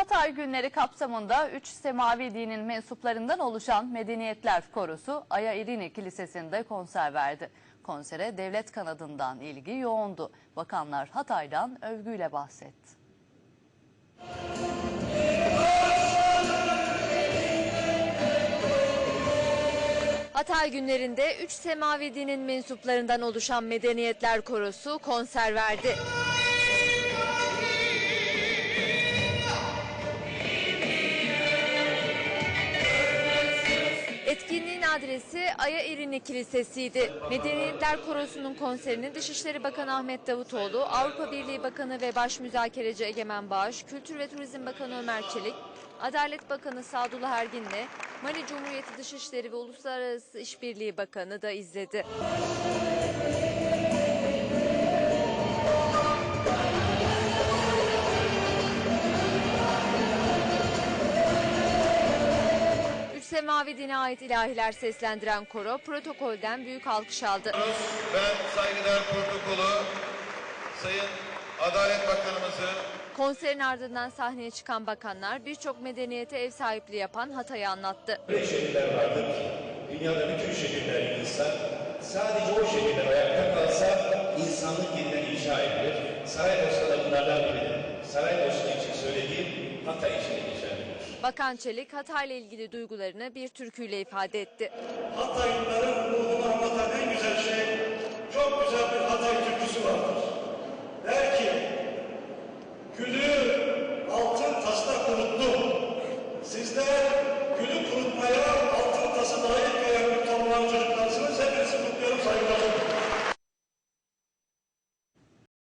Hatay günleri kapsamında 3 semavi dinin mensuplarından oluşan Medeniyetler Korosu Aya İrini Kilisesi'nde konser verdi. Konsere devlet kanadından ilgi yoğundu. Bakanlar Hatay'dan övgüyle bahsetti. Hatay günlerinde 3 semavi dinin mensuplarından oluşan Medeniyetler Korosu konser verdi. Adresi Aya İrini Kilisesi'ydi. Medeniyetler Korosu'nun konserini Dışişleri Bakanı Ahmet Davutoğlu, Avrupa Birliği Bakanı ve Baş Müzakereci Egemen Bağış, Kültür ve Turizm Bakanı Ömer Çelik, Adalet Bakanı Sadullah Ergin'le Mali Cumhuriyeti Dışişleri ve Uluslararası İşbirliği Bakanı da izledi. Semavi dine ait ilahiler seslendiren koro protokolden büyük alkış aldı. Ben saygıdeğer protokolü Sayın Adalet Bakanımızı Konserin ardından sahneye çıkan bakanlar birçok medeniyete ev sahipliği yapan Hatay'ı anlattı. Öyle şehirler vardır ki dünyada bütün şehirler insan sadece o şehirler ayakta kalsa insanlık yeniden inşa edilir. Saraybosna da bunlardan biridir. Saraybosna için söylediğim Hatay için de geçerlidir. Bakan Çelik Hatay'la ilgili duygularını bir türküyle ifade etti. Hataylıların ruhunu anlatan en güzel şey